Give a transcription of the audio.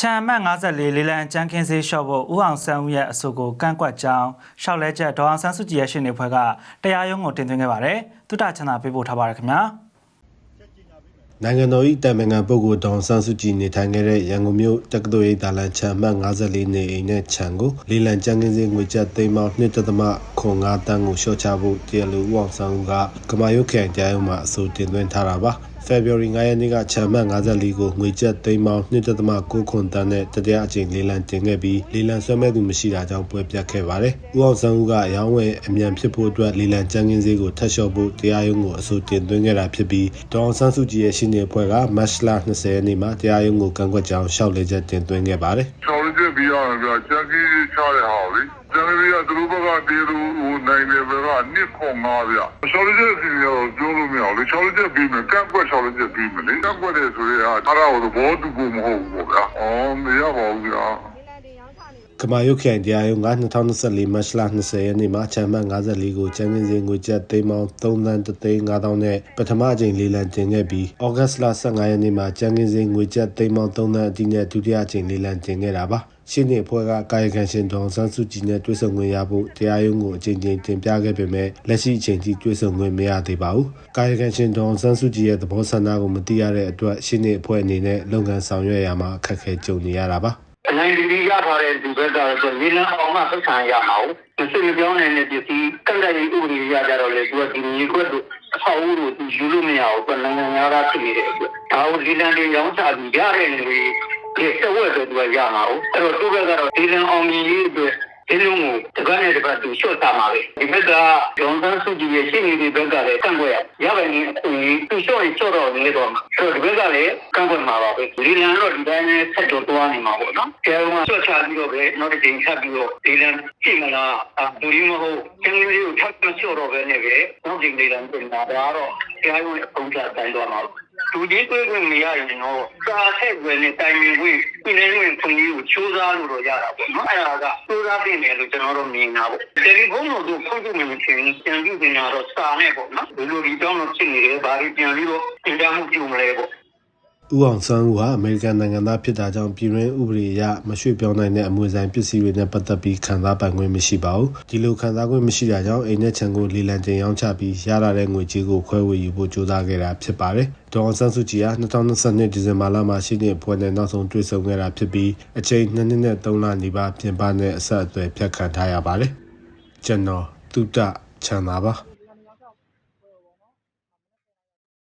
ချမ်းအမှတ်54လေးလံကျန်းခင်းစေးလျှော့ဖို့ဦးအောင်ဆန်းဦးရဲ့အဆိုကိုကန့်ကွက်ကြောင်းရှောက်လဲချက်ဒေါအောင်ဆန်းစုကြည်ရဲ့ရှင်းနေဖွဲ့ကတရားရုံးကိုတင်သွင်းခဲ့ပါတယ်။တုတ္တချန္တာပေးပို့ထားပါရခင်ဗျာ။နိုင်ငံတော်၏တာမန်ခံပုဂ္ဂိုလ်တောင်ဆန်းစုကြည်နေထိုင်ခဲ့တဲ့ရန်ကုန်မြို့တက္ကသိုလ်ရိပ်သာလန်ချမ်းမှတ်54နေအိမ်နဲ့ခြံကိုလေးလံကျန်းကင်းစင်းငွေကျပ်သိန်းပေါင်း1.5ခွန်5တန်းကိုလျှော့ချဖို့တရားလူဦးအောင်ဆန်းဦးကကမာရုတ်ခရိုင်တရားရုံးမှာအဆိုတင်သွင်းထားတာပါ။ February 9ရက်နေ့ကချမ်းမှတ်54ကိုငွေကျပ်သိန်းပေါင်း1.6ခွန်တန်းနဲ့တတရားအကြိမ်လေးလံတင်ခဲ့ပြီးလေးလံဆွဲမဲ့သူမရှိတာကြောင့်ပွဲပြတ်ခဲ့ပါတယ်။ဦးအောင်ဆန်းဦးကအယောင်းဝယ်အမြန်ဖြစ်ဖို့အတွက်လေးလံကျန်းကင်းစည်းကိုထပ်လျှော့ဖို့တရားရုံးကိုအဆိုတင်သွင်းခဲ့တာဖြစ်ပြီးဒေါအောင်ဆန်းစုကြည်ရဲ့ရှင်းနေအဖွဲ့ကမတ်လ20ရက်နေ့မှာတရားရုံးကိုကန့်ကွက်ကြောင်းရှောက်လေချက်တင်သွင်းခဲ့ပါတယ်။ဆောင်းချက်ပြီးရအောင်ဗျာကြံကြီးချတဲ့ဟာလေကြံကြီးကသူတို့ဘက်ကတေးသူဟိုနိုင်တယ်ဘက်ကနှစ်ခွန်ငါဗျာဆောင်းချက်စီရောပြောလို့မရဘူးလေဆော င်းချက်ပြီးမယ်ကန့်ကွက်ဆောင်းချက်ပြီးမယ်လေကန့်ကွက်တယ်ဆိုရင်အားထားတော့ဘောတူကိုမဟုတ်ဘူးပေါ့ဗျာအော်မရပါဘူးဗျာကမာရုတ်ခရိုင်တရားရုံးက2024မတ်လ20ရက်နေ့မှာချမ်းမှတ်54ကိုကျန်းကျင်းစင်ငွေကျပ်သိန်းပေါင်း3သန်း3သိန်း5000နဲ့ပထမအကြိမ်လေးလံတင်ခဲ့ပြီးဩဂတ်စ်လ15ရက်နေ့မှာကျန်းကျင်းစင်ငွေကျပ်သိန်းပေါင်း3သန်းအတိနဲ့ဒုတိယအကြိမ်လေးလံတင်ခဲ့တာပါ ရှင်းနေအဖွဲ့ကကာယကံရှင်ဒေါန်ဆန်းစုကြည်နဲ့တွေ့ဆုံခွင့်ရဖို့တရားရုံးကိုအကြိမ်ကြိမ်တင်ပြခဲ့ပေမဲ့လက်ရှိအချိန်ထိတွေ့ဆုံခွင့်မရသေးပါဘူး။ကာယကံရှင်ဒေါန်ဆန်းစုကြည်ရဲ့သဘောဆန္ဒကိုမသိရတဲ့အတွက်ရှင်းနေအဖွဲ့အနေနဲ့လုပ်ငန်းဆောင်ရွက်ရမှာအခက်အခဲကြုံနေရတာပါ။အနိုင်ဒီဒီရထားတဲ့ဒီဘက်ကတော့ဆိုလေလံအောင်မှဆက်ဆံရမှာဟုတ်မစစ်မပြောင်းနိုင်တဲ့ပစ္စည်းကန့်တဲ့ဥပဒေရကြတော့လေသူကဒီမြေခွက်တို့အဆောက်အဦတို့သူယူလို့မရဘူးကနိုင်ငံသားဖြစ်နေတဲ့အတွက်ဒါကိုလေလံတွေရောင်းချပြီးရတဲ့လူတွေ ဒီတဝက်တော့သူကရမှာဟုတ်အဲ့တော့သူ့ဘက်ကတော့လေလံအောင်မြင်ရေးအတွက်ဒီလိုမျိုးတပတ်နဲ့တပတ်သူလျှော့တာမှာပဲဒီဘက်ကဂျွန်ဆန်စုကြည်ရဲ့ရှင်းနေတဲ့ဘက်ကလည်းကန့်ကွက်ရရပါရင်အခုသူလျှော့ရင်လျှော့တော့နေတော့မှာအဲ့တော့ဒီဘက်ကလည်းကန့်ကွက်မှာပါပဲလေလံတော့ဒီတိုင်းနဲ့ဆက်တော့တွားနေမှာပေါ့နော်ကျဲမှာလျှော့ချပြီးတော့ပဲနောက်တစ်ချိန်ဆက်ပြီးတော့လေလံကြည့်မလားအဲဒီလိုမဟုတ်ကျင်းလေးကိုထပ်မလျှော့တော့ပဲနဲ့ပဲနောက်ချိန်လေလံပြင်တာဒါကတော့ကျဲရုံးအပုံချတိုင်းတော့မှာ သူဒီတွေ့ခွင့်မရရင်တော့စာဆက်ွယ်နဲ့တိုင်ပင်ခွင့်ပြည်နယ်ဝင်ခွင့်ကြီးကိုချိုးစားလို့တော့ရတာပေါ့နော်အဲ့ဒါကချိုးစားပြင်တယ်လို့ကျွန်တော်တို့မြင်တာပေါ့တယ်လီဖုန်းတို့ဖုန်းတို့မှမချင်းပြန်ပြီးပြင်တာတော့စာနဲ့ပေါ့နော်ဒီလိုဒီတောင်းလို့ဖြစ်နေတယ်ဘာတွေပြန်ပြီးတော့တင်ပြမှုပြုမလဲပေါ့ ဦးအောင်ဆန်းဦးဟာအမေရိကန်နိုင်ငံသားဖြစ်တာကြောင့်ပြည်တွင်းဥပဒေအရမရွှေ့ပြောင်းနိုင်တဲ့အမွေဆိုင်ပစ္စည်းတွေနဲ့ပတ်သက်ပြီးခံစားပိုင်ခွင့်မရှိပါဘူး။ဒီလိုခံစားခွင့်မရှိတာကြောင့်အိမ်နဲ့ခြံကိုလေလံတင်ရောင်းချပြီးရလာတဲ့ငွေကြေးကိုခွဲဝေယူဖို့ကြိုးစားခဲ့တာဖြစ်ပါတယ်။ဒေါအောင်ဆန်းစုကြည်ဟာ2022ဒီဇင်ဘာလမှာရှိတဲ့ဖွဲ့နဲ့နောက်ဆုံးတွေ့ဆုံခဲ့တာဖြစ်ပြီးအချိန်2နှစ်နဲ့3လနီးပါးပြင်ပနဲ့အဆက်အသွယ်ဖြတ်ခံထားရပါတယ်။ကျွန်တော်တုတ္တချန်သာပါ။